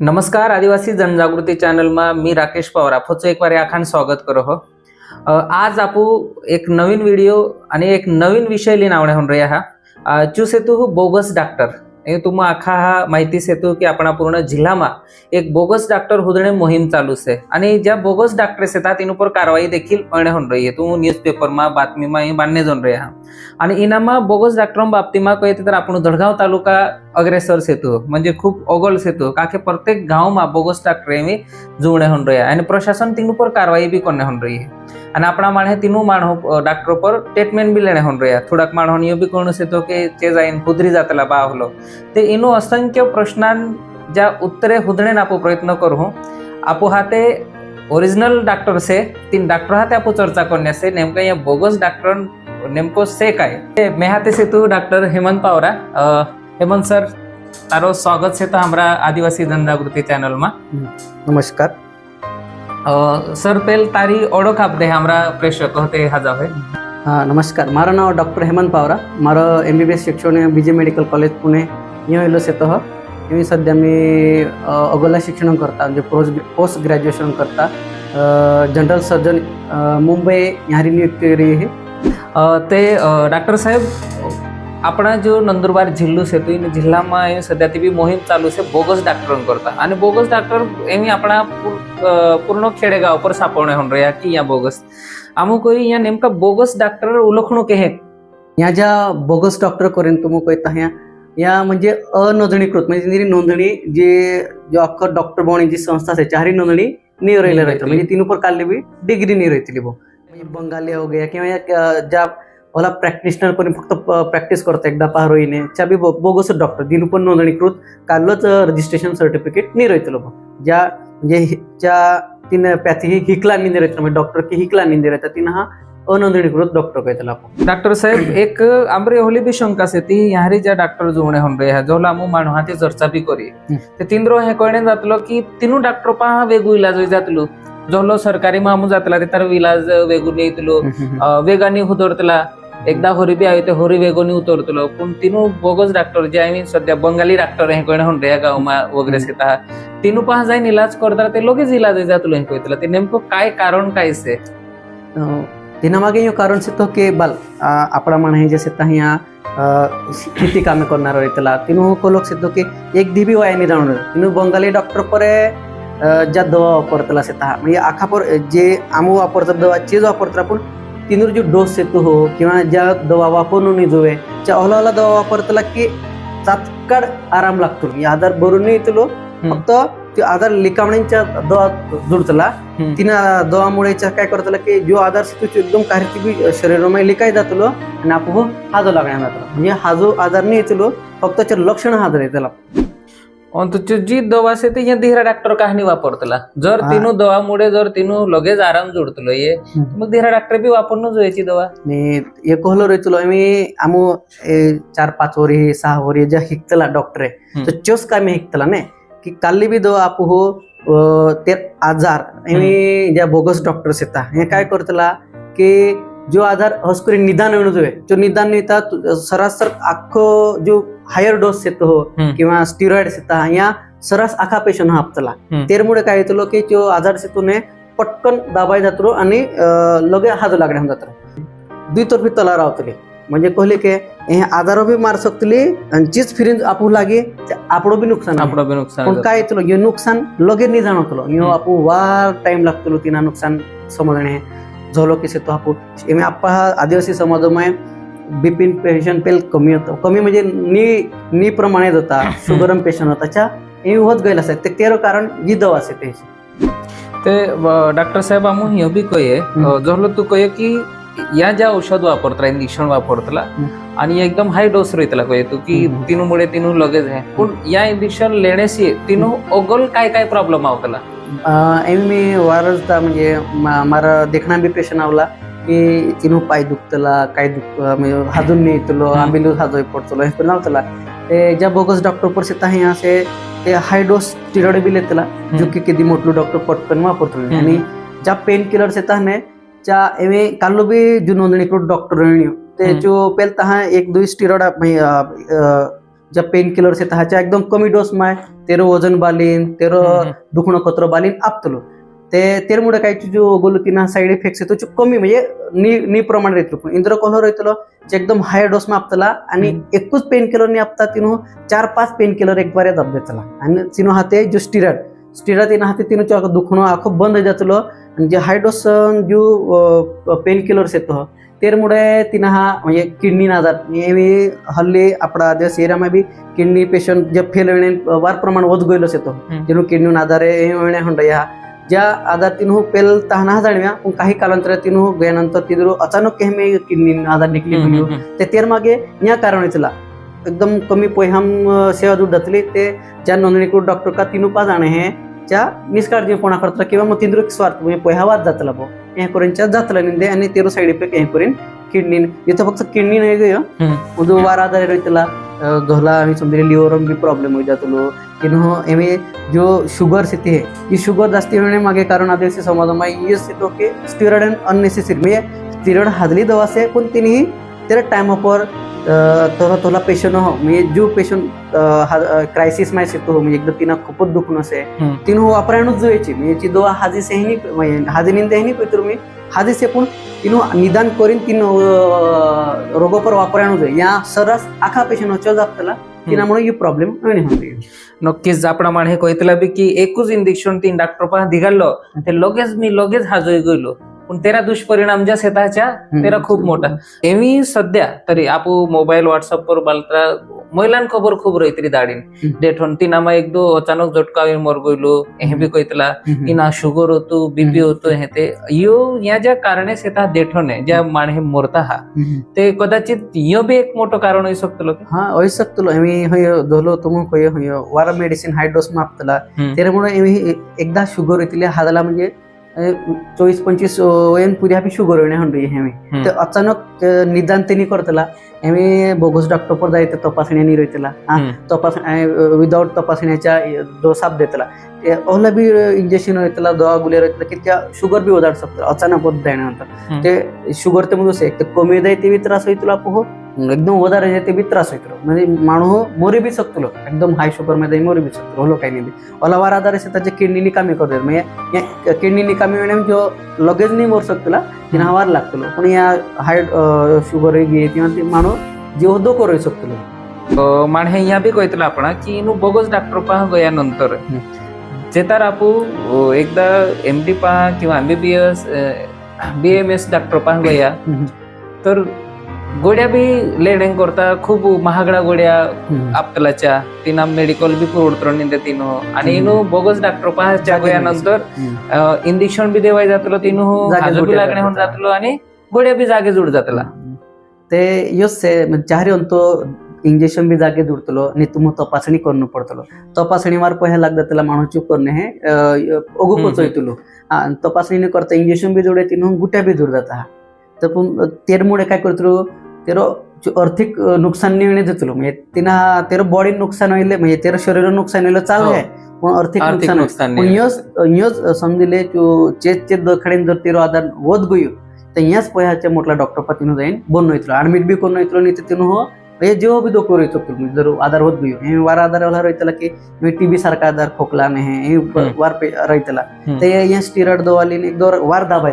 नमस्कार आदिवासी जनजागृती चॅनलमा मी राकेश पवार. आपोचं एक वार आखाण स्वागत करो हो. आज आपू एक नवीन व्हिडिओ आणि एक नवीन विषय लिहिण आवड्या हा. चूस येतो हो बोगस डॉक्टर. એ ટૂંકમાં આખા માહિતી સેતુ કે આપણા પૂર્ણ જિલ્લામાં એક બોગસ ડાક્ટર હોદણે મોહિમ ચાલુ છે અને જ્યાં બોગસ ડાક્ટર છે ત્યાં તેની ઉપર કાર્યવાહી દેખીલ પણ રહી હતી હું ન્યૂઝપેપરમાં બાતમીમાં એ બાંધને જોન રહ્યા आणि इनामा बोगस डॉक्टर बाबतीत कहित तर आपण धडगाव तालुका अग्रेसर सेतू म्हणजे खूप ओगल सेतू काके प्रत्येक गावमा बोगस डॉक्टर मी जुळणे होऊन रही आणि प्रशासन तीन पर कारवाई बी करणे होऊन रही અને આપણા માણે તેનું માણો ડોક્ટર પર ટ્રીટમેન્ટ બી લેણે હોન રહ્યા થોડાક માણો યો બી કોણ છે તો કે ચેઝ આઈન કુદરી જાતલા બા હોલો તે એનું અસંખ્ય પ્રશ્નાન જ્યાં ઉત્તરે હુદણે આપો પ્રયત્ન કરું આપો હાથે ઓરિજિનલ ડાક્ટર છે તીન ડાક્ટર હાથે આપો ચર્ચા કરીને છે નેમકે અહીંયા બોગસ ડાક્ટર નેમકો છે કાંઈ મેં હાથે છે તું ડાક્ટર હેમંત પાવરા હેમંત સર તારો સ્વાગત છે તો અમારા આદિવાસી ધંધાગૃતિ ચેનલમાં નમસ્કાર સર પેલ તારી ઓળખ આપ દે હમરા પ્રેક્ષકો તે હાજર હોય હા નમસ્કાર મારું નામ ડૉક્ટર હેમંત પાવરા મારો એમબીબીએસ શિક્ષણ બીજે મેડિકલ કોલેજ પુણે न्यू येतः मी सध्या मी अगोला शिक्षण करता म्हणजे पोस्ट पोस्ट ग्रॅज्युएशन करता जनरल सर्जन मुंबई ह्यारी नियुक्त केली आहे તે ડાક્ટર સાહેબ આપણા જો નંદુરબાર જિલ્લું છે તો એ જિલ્લામાં એ સદ્યા તેવી મોહિમ ચાલુ છે બોગસ ડાક્ટરો કરતા અને બોગસ ડાક્ટર એવી આપણા પૂર્ણ ખેડેગા ઉપર સાપવણે હોણ રહ્યા કે અહીંયા બોગસ આમું કોઈ અહીંયા નેમકા બોગસ ડાક્ટર ઓળખણું કહે ત્યાં જ્યાં બોગસ ડૉક્ટર કરીને તું કોઈ ત્યાં या म्हणजे अनोंदणीकृत म्हणजे तिनी नोंदणी जे जो अख्खं डॉक्टर भवणी जी संस्था आहे चारी नोंदणी नहीं रही रहते. म्हणजे तीन ऊपर काढली भी डिग्री नहीं रहती वो म्हणजे बंगाली हो गया किंवा या ज्या मला प्रॅक्टिशनर पण फक्त प्रॅक्टिस करतो एकदा पारोईने च्या बी बोगस डॉक्टर दिनू पण नोंदणीकृत कालच रजिस्ट्रेशन सर्टिफिकेट नहीं रहते ज्या म्हणजे ज्या तिनं पॅथी हिकला निंदे रहते म्हणजे डॉक्टर की हिकला निंदे रहता तिनं हा अनोंदणीकृत डॉक्टर कहता डॉक्टर साहेब एक आमरे होली भी शंका से ती ह्यारी ज्या डॉक्टर जोणे होऊन रे जो लामू माणू हा ते चर्चा बी करी. ते तिंद्रो हे कळणे जातलो की तिनू डॉक्टर पहा वेगू इलाज होई जातलो. जोलो सरकारी मामू जातला ते तर इलाज वेगू नेतलो अ, वेगाने उतरतला एकदा होरी बी आहे ते होरी वेगोनी उतरतलो. पण तिनू बोगस डॉक्टर जे आम्ही सध्या बंगाली डॉक्टर हे कळणे होऊन रे गावमा वगैरे येता तिनू पहा जाईन इलाज करता ते लगेच इलाज जातलो हे कळतला. ते नेमकं काय कारण काय से? તેના માગે એ કારણ છે તો કે બાલ આપણામાં અહીં જે છે ત્યાં ખેતી કામે કરનારો રહેલા તેનું હું કોલોક છે તો કે એક દીબી હોય એની રાઉન્ડ તેનું बंगाली डॉक्टर परे ज्या दवा वापरतला शेता म्हणजे आखापर जे आमू वापरतात दवा चेज वापरतात पण तिनूर जो डोस येतो हो किंवा ज्या दवा वापरून जोवे त्या अहला दवा वापरतला की तात्काळ आराम लागतो आधार भरून येतो फक्त ते आजार लिकामण्यांच्या दवा जुडतला. तिनं दवामुळे काय करतला की जो आजार असतो तो एकदम काही बी शरीरामध्ये लिकाय जातलो आणि आपोआप हाजो लागण्या जातलो म्हणजे हा जो आजार नाही येतलो फक्त त्याचे लक्षण हाजर येतला. आणि तो जी दवा आहे ते धीरा डॉक्टर कहाणी वापरतला. जर. तिनू दवामुळे जर तिनू लगेच आराम जोडतलो ये मग धीरा डॉक्टर बी वापरणं जोयची दवा. एक होलो रेतलो आम्ही आमो चार पाच वरी सहा वरी ज्या हिकतला डॉक्टर आहे. तर चोस काय मी हिकतला ने की काल्ली बी दवा आपू हो ते आजार. आम्ही ज्या बोगस डॉक्टर्स येतात हे काय करतला की जो आजार हसकरी निदान येणं जो निदान येतात सरासर आखो जो हायर डोस येतो हो. किंवा स्टिरॉइड्स येतात या सरास आखा पेशंट हापतला हम्म. तेरमुळे काय येतलो की तो आजार येतो ने पटकन दाबाय जातो आणि लगे हाजो लागण्या जातो दुतर्फी तला रावतली म्हणजे कहले की हे आजारो बी मार सकतली आणि चीज फिरीन आपू लागे आपडो बी नुकसान. आपलं बी नुकसान पण जातं. काय येतलो हे नुकसान लगे नाही जाणवतलो ह्यो हम्म. आपू वार टाइम लागतलो तिना नुकसान समजणे झालो की से तो आपू एमे आप्पा हा आदिवासी समाजामुळे बीपीन पेशंट पेल कमी होतं कमी म्हणजे नी नी प्रमाणे होता शुगरम पेशंट होता त्या हे होत गैल असतात ते तेरो कारण जी दवा असते ते डॉक्टर साहेब आमू हे बी कये हम्म. जर तू कये की या ज्या औषध वापरतला इंजेक्शन वापरतला आणि एकदम हाय डोस रेतला येतो की तिनूमुळे तिनू लगेच आहे. पण या इंजेक्शन लेण्याशी तिनू ओगल काय काय प्रॉब्लेम आवतला? मी वारजता म्हणजे मारा देखणा बी पेशंट आवला की तिनू पाय दुखतला काय दुख म्हणजे हाजून नाही येतलो आंबिलू हाजो पडतलो हे पण लावतला ते ज्या बोगस डॉक्टर परसेत आहे असे ते हाय डोस स्टिरॉइड बी लेतला जो की किती मोठलो डॉक्टर पटकन वापरतो आणि ज्या पेन किलर्स येतात आहे त्या एवे कालो बी जो नोंदणीकृत डॉक्टर ते हम्म. जो पेल तहा एक दुई स्टिरॉइड ज्या पेन किलर्स आहेत हाच्या एकदम कमी डोस माय तेरो वजन बालीन तेरो. दुखणं कत्र बालीन आपतलो ते तेरमुळे काही जो बोलू तिना साईड इफेक्ट्स येतो कमी म्हणजे नी नी प्रमाण येतो पण इंद्र कोल्हर येतलो जे एकदम हाय डोस मा आपतला आणि. एकूच पेन किलर नी आपता तिनो चार पाच पेन किलर एक बारे दाब देतला आणि तिनो हाते जो स्टिराइड स्टिराइड तिना हाते तिनो चो दुखणं आखो बंद जातलो आणि जे हायड्रोसन जो पेन किलर्स येतो તેરમુડે हा म्हणजे કિડની ના આધાર એવી હલ્લી આપણા દેશ એરિયામાં બી किडनी पेशंट जे ફેલ वार प्रमाण પ્રમાણ વધ ગયેલો છે તો જેનું કિડનીના આધારે એને હંડયા ज्या आजार तिनं हो पेल तहाना जाणव्या पण काही कालांतर तिनं हो गेल्यानंतर तिथं अचानक हेमे किडनी आजार निघली म्हणून ते तेर मागे या कारण तिला एकदम कमी पैहाम सेवा दूर जातली ते ज्या नोंदणीकृत डॉक्टर का तिनं पा जाणे हे त्या निष्काळजीपणा करता किंवा मग तिंद्र स्वार्थ म्हणजे पोहावाच जातला बो हे करूनच्या जातला निंदे आणि तेरो साईड इफेक्ट हे करीन किडनी इथं फक्त किडनी नाही गयो. जो वार आधार रहितला घरला आम्ही समजा लिव्हर बी प्रॉब्लेम होई जातलो किंवा एमे जो शुगर स्थिती ही शुगर जास्ती होणे मागे कारण आदिवासी समाजामध्ये येस येतो की स्टिरॉइड अननेसेसरी म्हणजे स्टिरॉइड हाजली दवा आहे पण तिने त्याला टाइम ऑफर तर थोडा पेशंट हो। म्हणजे जो पेशंट क्रायसिस माहीत येतो म्हणजे एकदा तिनं खूपच दुखणं असे हम्म. तिनं वापरायनच जोयची म्हणजे ती दवा हाजी सेहनी म्हणजे हाजी निंदे हेनी पळय मी हाजी से पण तिनं निदान करीन तीन रोगोपर वापरायनच जोय या सरस आखा पेशंट वचो जातला तिनामुळे ही प्रॉब्लेम नाही होते नक्कीच जाप्रमाणे हे कळतला बी की एकूच इंजेक्शन तीन डॉक्टर पहा दिघाडलो ते लगेच मी लगेच हाजोय गेलो। पण तेरा दुष्परिणाम ज्या शेताच्या तेरा खूप मोठा. एवी सध्या तरी आपू मोबाईल व्हॉट्सअप वर बालता महिलां खबर खूप रहितरी दाडीन हम्म. डेठोन तिनामा एक दो अचानक झटकावी मर गयलो हे बी कळतला इना शुगर होतो बीपी होतो हे ते. यो या ज्या कारणे शेता देठोने ज्या माणे मोरता हा ते कदाचित यो बी एक मोठं कारण होऊ शकतो हा होई शकतो आम्ही हय धोलो तो मग हय हय. वारा मेडिसिन हाय डोस मापतला. त्यामुळे एकदा शुगर येतले हाताला म्हणजे चोवीस पंचवीस वयन पुढे आम्ही शुगर येणे हंडू हे आम्ही तर अचानक निदान त्यांनी करतला आम्ही बोगस डॉक्टर पर जायचं तपासण्या रहितला हम्म. तपासण्या विदाउट तपासण्याच्या डोसाप देतला ते ओला बी इंजेक्शन येतला दवा गुले रहितला की त्या शुगर बी ओदाड शकतो अचानक होत जाण्यानंतर हम्म. ते शुगर ते म्हणजे एक तर कमी जाय ते बी त्रास होईल आपो एकदम વધારે છે તે બી ત્રાસ હોય म्हणजे माणूस मोरी बी शकतो एकदम हाय शुगर मध्ये मोरी बी शकतो होलो काही नाही ओला वार आधारे से त्याचे किडनी निकामी करतात म्हणजे किडनी निकामी होणे जो लगेच नाही मोर शकतो तिना वार लागतो पण या हाय शुगर घे किंवा ते माणूस जीव धोको करू शकतो माण हे ह्या बी कळतलं आपण की इनू बोगस डॉक्टर पहा गयानंतर हम्म. जे तर आपू अ, एकदा एम डी पहा किंवा MBBS B M S doctor पहा गया तर गोड्या बी लेडेंग करता खूप महागड्या गोड्या आपल्याच्या. तिना मेडिकल बी पुरवडतो निंदे तिनो आणि. इनू बोगस डॉक्टर पहा जागे गयानंतर इंजेक्शन बी देवाय जातलो तिनू जागे हाजो बी जोड्या लागणे होऊन. जातलो आणि गोड्या बी जागे जुड जातला. ते योच से चारी अंतो इंजेक्शन बी जागे दुडतलो आणि तुम तपासणी करणं पडतलो. तपासणी मार पहिला लागतं त्याला माणूस करणे हे ओगू. पोचयतलो तपासणी करता इंजेक्शन बी जोडे तिनं गुट्या बी दूर जाता. तर पण तेरमुळे काय करतो तेरो जो आर्थिक नुकसान निर्णय देतलो म्हणजे तिना तेरो बॉडी नुकसान होईल म्हणजे तेरो शरीर नुकसान होईल चालू हो. आहे. पण आर्थिक नुकसान पण समजिले जो चेत चेत दखडेन जर तेरो आधार वध गयो तर याच पह्याच्या मोठला डॉक्टर पातीनं जाईन बोन होईतलो ऍडमिट बी कोण होईतलो नाही तर तिनं हो. हे जेव्हा बी रहितो म्हणजे जर आधार होत गयो. हे वार आधार वाला रहितला की मी टीबी सारखा आधार खोकला नाही हे. वार हम्म. ते या स्टिरॉइड दोर वार दाबाय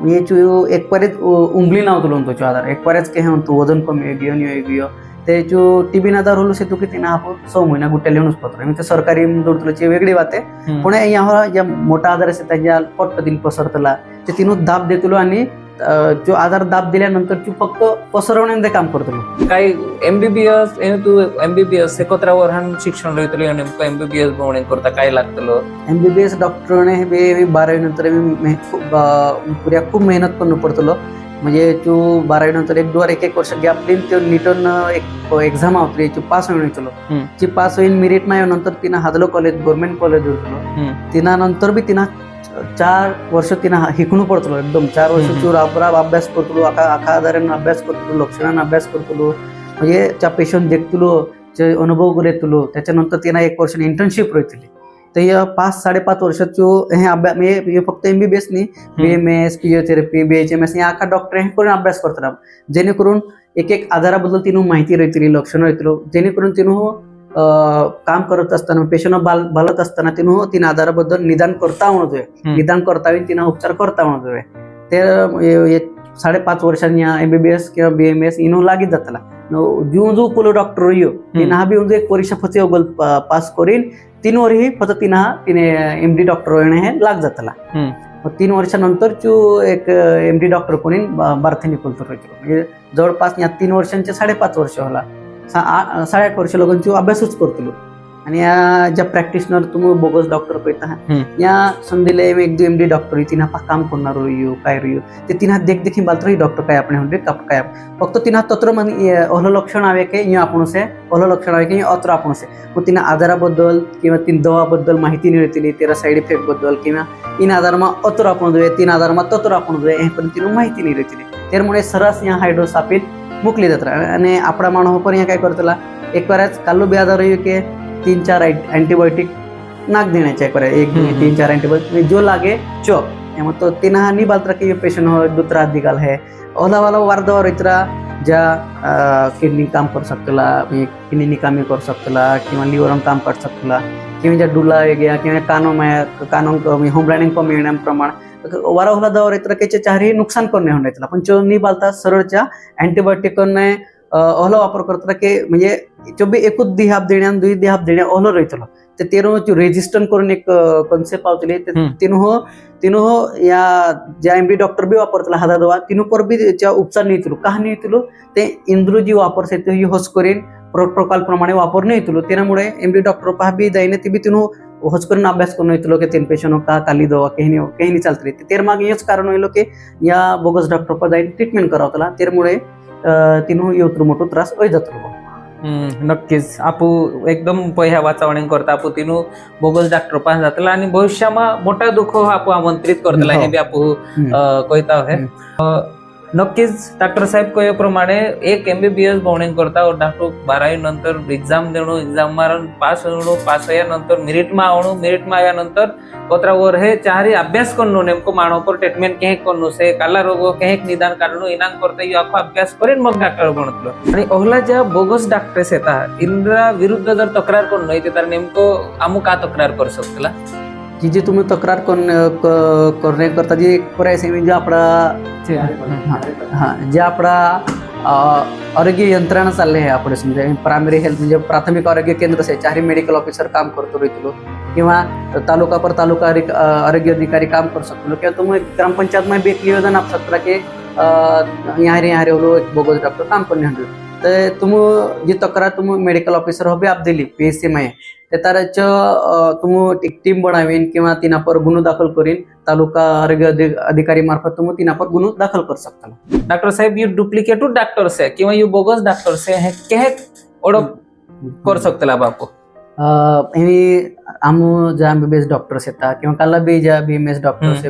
चो एक परेच उंगली नाव तुलो तो आधार. एक परेच के म्हणतो वजन कमी गियो नियो गियो ते जो टीबी आधार होलो से तो की तिना आपण सौ महिना गुट्या लिहूनच पत्र म्हणजे ते सरकारी जोडतलोची वेगळी बात आहे. पुणे या मोठा आधार असे त्याच्या पटपतीन पसरतला. ते तिनं दाब देतलो आणि जो आधार दाब दिल्यानंतर तू फक्त पसरवण्याचे काम करतलो काही एमबीबीएस तू एमबीबीएस एकत्र वरहान शिक्षण रहितलो नेमकं एमबीबीएस भोवणे करता काय लागतलो? एमबीबीएस डॉक्टरने हे बारावी नंतर मी पुऱ्या खूप मेहनत करणं पडतलो. म्हणजे तू बारावी नंतर एक दोन एक एक वर्ष गॅप देईन ते निटन एक एक्झाम आवतली तू पास होईन हम्म. ती पास होईन मेरिट नाही नंतर तिनं हादलो कॉलेज गव्हर्नमेंट कॉलेज हम्म. तिना नंतर बी तिना चार वर्ष तिना हिकणू पडतलो एकदम. चार वर्ष. तू राबराब अभ्यास करतलो आखा आखा आधारानं अभ्यास करतलो लक्षणानं अभ्यास करतलो. म्हणजे त्या पेशंट देखतलो जे अनुभव घेतलो. त्याच्यानंतर तिना एक वर्ष इंटर्नशिप रहितली तर या पाच साडेपाच वर्षाचो हे अभ्यास म्हणजे हे फक्त एमबीबीएस नी B M S physiotherapy B H M S या आखा डॉक्टर हे करून अभ्यास करतात जेणेकरून एक एक आजाराबद्दल तिनं माहिती रहितली लक्षणं रहितलो जेणेकरून तिनं काम करत असताना पेशंट बाल बालत असताना तिनं तीन आजाराबद्दल निदान करता म्हणत हम्म. निदान करता येईल तिनं उपचार करता म्हणत ते हे साडेपाच वर्षांनी एमबीबीएस किंवा बीएमएस इनो लागीत जातला. जो जो पोलो डॉक्टर रहियो तिनं हा बी एक परीक्षा फचे ओगल पास करीन. तीन वरही फक्त तिनं तिने एम डी डॉक्टर होणे हे लाग जातला. तीन वर्षानंतर तू एक एम डी डॉक्टर कोणी कोलतो म्हणजे जवळपास या तीन वर्षांचे साडेपाच वर्ष होला. साडे आठ वर्ष लोकांची अभ्यासच करतो आणि या ज्या प्रॅक्टिशनर तुम्ही बोगस डॉक्टर पळयता या संदिले एक दो एम डी डॉक्टर तिना काम करणार यो काय यो. ते तिना देख देखी बालतो ही डॉक्टर काय आपण हंड्रेड काय फक्त तिना तत्र मन लक्षण आवे के इ आपण से अहलो लक्षण आवे के अत्र आपण से मग तिना आजाराबद्दल किंवा तीन दवाबद्दल माहिती मिळतली तेरा साईड इफेक्टबद्दल किंवा इन आजारमा अत्र आपण जोये तीन आजारमा तत्र आपण जोये हे पण तिनं माहिती मिळतली त्यामुळे सरस या हायड्रोसापिल મોકલી દેતા અને આપણા માણસો પર અહીંયા काय करतला एक बऱ्याच काल्लो बी आजार રહ્યો કે तीन चार अँटीबायोटिक नाक देण्याचे एक बऱ्या एक हम्म, हम्म. तीन चार अँटीबायोटिक जो लागे चो એમાં તો તેના ની બાલત્ર કે પેશન્ટ હોય दूसरा दिगाल है ओला वाला वारदवा रहितरा ज्या किडनी काम करू शकतला किडनी कामी करू शकतला किंवा लिव्हर काम करू शकतला किंवा ज्या डुला वेगळ्या किंवा कानो माया कानो होमलाईनिंग कमी येण्या प्रमाण वारा होला दवा के चारही नुकसान करणे होण्यातला पण चो नी बालता सरळच्या अँटीबायोटिक करणे ओहला वापर करता की म्हणजे चो बी एकूच दिहाब देण्या दुई दिहाब देण्या ओहलो रहितलो ते तेनो रेजिस्टन करून एक कन्सेप्ट पावतले. तिनो तिनो या ज्या एम डी डॉक्टर बी वापरतला हादा दवा तिनो पर बी त्या उपचार नेतलो का नेतलो ते इंद्रू जी वापरते ते होस करीन प्रोटोकॉल प्रमाणे वापर नेतलो त्यामुळे एम डी डॉक्टर पहा बी जाईने ती बी तिनो होच करून अभ्यास करून येतलो की तीन पेशंट का काली दवा केही नाही केही नाही चालतली तेर मागे हेच कारण होईल की या बोगस डॉक्टर पर जाईन ट्रीटमेंट करावतला त्यामुळे तिनो येवत्र मोठो त्रास होई जातलो हम्म, नक्कीच. आपू एकदम ह्या वाचावणी करता आपू तिनू बोगस डॉक्टर पास जातला आणि भविष्यामा मोठा दुःख हो आपू आमंत्रित करतला हो. हे बी आपू अ, नक्कीच डॉक्टर साहेब कहेप्रमाणे एक एम बी बी एस बॉर्निंग करता डॉक्टर बारावी नंतर एक्झाम देणं एक्झाम मारून पास होणं पास नंतर मेरिट मा आणू मेरिट मा आया नंतर ओतरा वर हे चारही अभ्यास करणं नेमकं माणं पर ट्रीटमेंट केह करणं से काला रोग केह निदान काढणं इनाम करता यो आखो अभ्यास करीन मग डॉक्टर बनतलं. आणि ओहला ज्या बोगस डॉक्टर्स येतात इंद्रा विरुद्ध जर तक्रार करणं तर नेमकं आमू का तक्रार करू शकतला. जी जी तुम्ही तक्रार करणे करता जी करायचे म्हणजे आपला हा जे आपला आरोग्य यंत्रणा चालले आहे आपण समजा प्रायमरी हेल्थ म्हणजे प्राथमिक आरोग्य केंद्र आहे चारही मेडिकल ऑफिसर काम करतो रहितलो किंवा तालुका पर तालुका आरोग्य अधिकारी काम करू शकतो. किंवा तुम्ही ग्रामपंचायत में भी एक निवेदन आप सकता कि यहाँ रे यहाँ रे एक बोगस डॉक्टर काम हंड्रेड तर तुम जी तक्रार तुम मेडिकल ऑफिसर हो बी आप दिली पी एस सी में ते तारच तुम एक टीम बनावीन किंवा तिना पर गुन्हो दाखल करीन तालुका आरोग्य अधि- अधिकारी मार्फत तुम तिना पर गुन्हो दाखल कर सकता डॉक्टर साहेब यू डुप्लिकेट डॉक्टर से किंवा यू बोगस डॉक्टर से हे केह ओळख करू शकतला बापू એની આમ જ્યાં એમબીબીએસ ડોક્ટર્સ હતા किंवा કાલા બી જ્યાં બીએમએસ ડોક્ટર્સ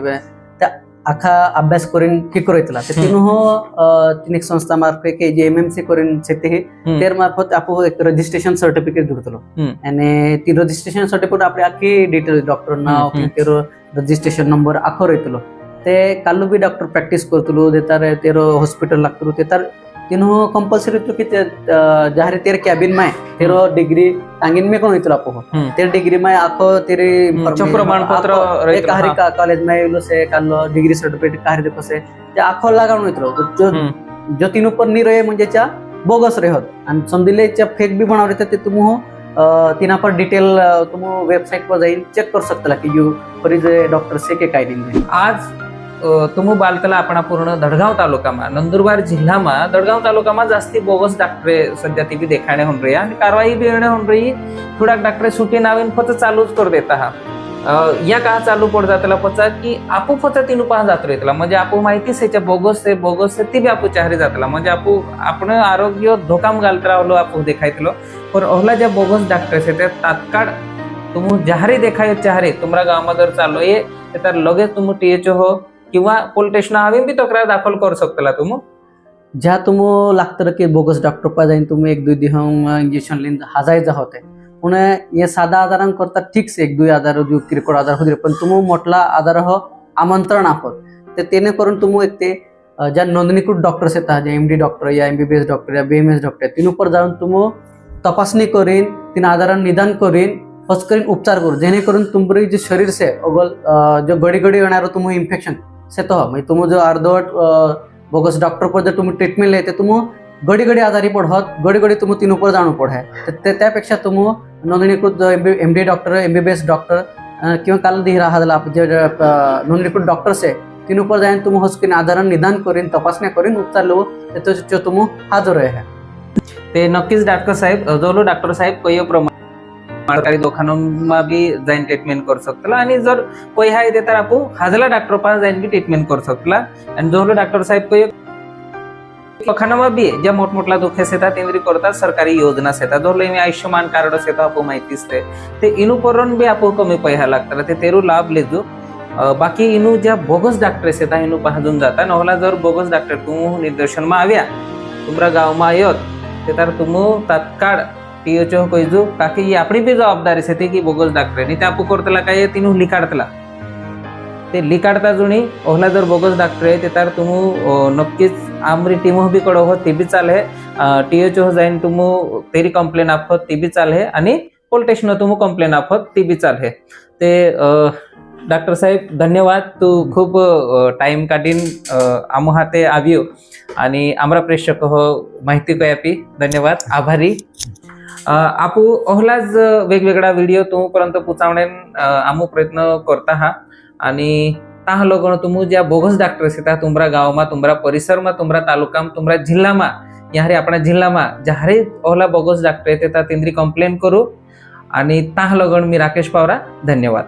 हे आखा अभ्यास करून ठीक रहितला ते हम्म. तिनं हो तीन एक संस्था मार्फत की जे एमएमसी करून ते हे. तेर मार्फत आपण एक रजिस्ट्रेशन सर्टिफिकेट हम्म. आणि ती रजिस्ट्रेशन सर्टिफिकेट आपली आखी डिटेल डॉक्टर नाव. तेरो रजिस्ट्रेशन नंबर आखो रहितलो ते काल्लू बी डॉक्टर प्रॅक्टिस करतलो देतार तेरो हॉस्पिटल लागतलो ते तर तिनं कंपल्सरी इतलो की ते जहारे तेर कॅबिन माय तेरो डिग्री टांगीन मे कोण इतलो आपण हम्म. तेर डिग्री माय आखो तेरे च प्रमाणपत्र एक हारी हा. कॉलेज में इलो से काल्लो डिग्री सर्टिफिकेट काहरी देखो से ते आखो लागावून इतलो जो. जो तीन ऊपर नहीं रहे म्हणजे च्या बोगस रेहत आणि समदिलेच्या फेक भी बनाव रहते ते तुम हो तिना पर डिटेल तुम वेबसाइट पर जाईन चेक कर सकता की यू फरी जे डॉक्टर से के काय नहीं आज अ, तुम्ही बालतला आपण पूर्ण दडगाव तालुकामा नंदुरबार जिल्हामा दडगाव तालुकामा जास्ती बोगस डॉक्टरे सध्या ती बी देखाणे होऊन रही आणि कारवाई बी येणे होऊन रही. थोडा डॉक्टरे सुटी नावीन फक्त चालूच कर देता हा या का चालू पड जातला पचा की आपू फक्त तिनू पहा जात येतला म्हणजे आपू माहितीच ह्याच्या बोगस आहे बोगस आहे ती बी आपू चाहरी जातला म्हणजे आपू आपण आरोग्य धोकाम घालत राहलो आपू देखायतलो पण ओहला ज्या बोगस डॉक्टर्स आहे त्या तात्काळ तुम्ही जाहरी देखाय चाहरे. तुमरा गावामध्ये जर चाललो ये तर लगेच तुम्ही टीएचओ हो किंवा पोलीस स्टेशन हावे बी तक्रार दाखल करू सकता तुम ज्या तुम लागतं की बोगस डॉक्टर पा जाइन तुम्ही एक दुई दिन इंजेक्शन लेन हाजायचं होते. पण हे साधा आजारांकरता ठीकच एक दुई आजार किरकोळ आजार होते पण तुम्ही मोठला आजार हो आमंत्रण आहोत. ते तेने करून तुम्ही एक ते ज्या नोंदणीकृत डॉक्टर्स येतात जे एम डी डॉक्टर या M B B S doctor या बी एम एस डॉक्टर तिनुपर जाऊन तुम्ही तपासणी करीन तीन आजारां निदान करीन हस्करीन उपचार करू जेणेकरून तुमरी जे शरीर से अगल जो घडी घडी येणार तुम्ही इन्फेक्शन से हो। म्हणजे तुम्ही जो अर्धवट बोगस डॉक्टर पर जर तुम्ही ट्रीटमेंट लेते तुम घडी घडी आजारी पडत घडी घडी तुम्ही तीन उपर जाणू पड आहे त्यापेक्षा तुम्ही नोंदणीकृत M D doctor M B B S doctor किंवा काल दिही आहात जे नोंदणीकृत डॉक्टर्स आहे तीन उपर जाईन तुम्ही हॉस्पिटल आजारान निदान करीन तपासण्या करीन उपचार लो तुम्ही हजर आहे। ते नक्कीच डॉक्टर साहेब जवळ डॉक्टर साहेब कयो प्रमाण सरकारी दुखाना भी जाईन ट्रीटमेंट करू शकतला. आणि जर पैसा येते तर आपण हजला डॉक्टर पास जाईन भी ट्रीटमेंट करू शकतला. आणि जोहर डॉक्टर साहेब कह दुखाना भी ज्या मोठमोठला दुखे येतात त्यांनी करतात सरकारी योजना येतात. जोहर मी आयुष्यमान कार्ड येतो आपण माहिती असते. ते इनुपर्यंत बी आपण कमी पैसा लागतात. ते तेरू लाभ लेजो. बाकी इनु ज्या बोगस डॉक्टर येतात इनू पाहून जाता नवला जर बोगस डॉक्टर तुम्ही निदर्शन मग आव्या तुमरा गाव मग आयोत ते तर तुम्ही तात्काळ ટીઓચો કહીજો કાકી ही આપણી बी जबाबदारी છે તે की बोगस डॉक्टर आणि त्या आपू करतला काय तिनू लिकाडतला ते लिकाडता जुनी ओहला जर बोगस डॉक्टर आहे ते तर तुमू अं, नक्कीच आमरी टीम बी कडो हो ते बी चाल है टीएचओ जाईन तुमू तेरी कंप्लेन आफत ती बी चाल है आणि पोलीस स्टेशन तुमू कंप्लेन आफत ती बी चाल है ते अं, डॉक्टर साहेब धन्यवाद तू खूप टाइम काढीन अं, आमो हाते આવ્યો आणि आमरा प्रेक्षक हो माहिती कयापी धन्यवाद आभारी आपू ओहलाच वेगवेगळा व्हिडिओ तुम्हीपर्यंत पोचावणे आमू प्रयत्न करता हा. आणि तहा लोक तुम्ही ज्या बोगस डॉक्टर सीता तुमरा गावमा तुमरा परिसरमा तुमरा तालुकाम तुमरा जिल्हामा यहारे आपणा जिल्हामा जहारे ओहला बोगस डॉक्टर येते त्या तिंद्री कंप्लेन करू. आणि तहा लोक मी राकेश पावरा धन्यवाद.